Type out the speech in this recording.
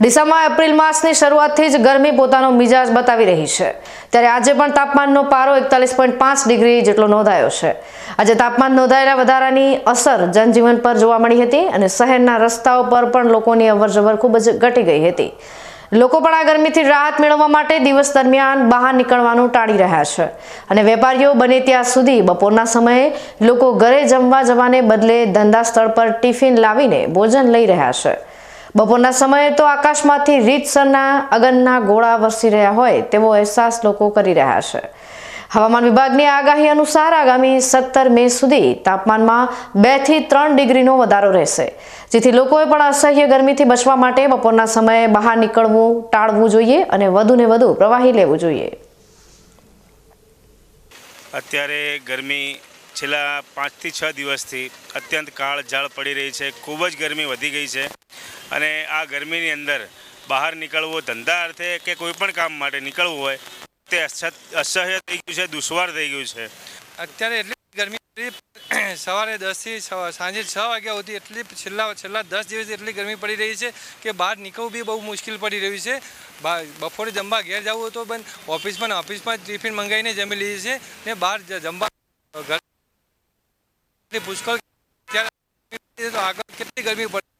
ડીસામાં April માસની શરૂઆતથી જ ગરમી પોતાનો મિજાજ બતાવી રહી છે. ત્યારે આજે પણ તાપમાનનો પારો એકતાલીસ પોઈન્ટ પાંચ ડિગ્રી જેટલો નોંધાયો છે. આજે તાપમાન નોંધાયેલા વધારાની અસર જનજીવન પર જોવા મળી હતી અને શહેરના રસ્તાઓ પર પણ લોકોની અવરજવર ખૂબ જ ઘટી ગઈ હતી. લોકો પણ આ ગરમીથી રાહત મેળવવા માટે દિવસ દરમિયાન બહાર નીકળવાનું ટાળી રહ્યા છે. અને વેપારીઓ બને ત્યાં સુધી બપોરના સમયે લોકો ઘરે જમવા જવાને બદલે ધંધા સ્થળ પર ટિફિન લાવીને ભોજન લઈ રહ્યા છે. બપોરના સમયે તો આકાશમાંથી રીતસરના અગનના ગોળા વરસી રહ્યા હોય તેવો અહેસાસ લોકો કરી રહ્યા છે. હવામાન વિભાગની આગાહી અનુસાર આગામી સત્તર મે સુધી તાપમાનમાં બેથી ત્રણ ડિગ્રીનો વધારો રહેશે, જેથી લોકોએ પણ અસહ્ય ગરમીથી બચવા માટે બપોરના સમયે બહાર નીકળવું, ટાળવું જોઈએ અને વધુને વધુ પ્રવાહી લેવું જોઈએ. અત્યારે ગરમી છેલ્લા પાંચથી છ દિવસથી અત્યંત કાળ ઝાળ પડી રહી છે. ખૂબ જ ગરમી વધી ગઈ છે અને આ ગરમીની અંદર બહાર નીકળવું ધંધા અર્થે કે કોઈ પણ કામ માટે નીકળવું હોય, તે અસહ- અસહ્ય થઈ ગયું છે દુશ્વાર થઈ ગયું છે. અત્યારે એટલી ગરમી સવારે દસથી સાંજે છ વાગ્યા સુધી એટલી છેલ્લા છેલ્લા દસ દિવસથી એટલી ગરમી પડી રહી છે કે બહાર નીકળવું બી બહુ મુશ્કેલ પડી રહ્યું છે. બપોરે જમવા ઘેર જવું તો પણ ઓફિસમાં ઓફિસમાં ટિફિન મંગાવીને જમી લીધી છે ને બહાર જમવા, ઘર પુષ્કળ આગળ કેટલી ગરમી પડે?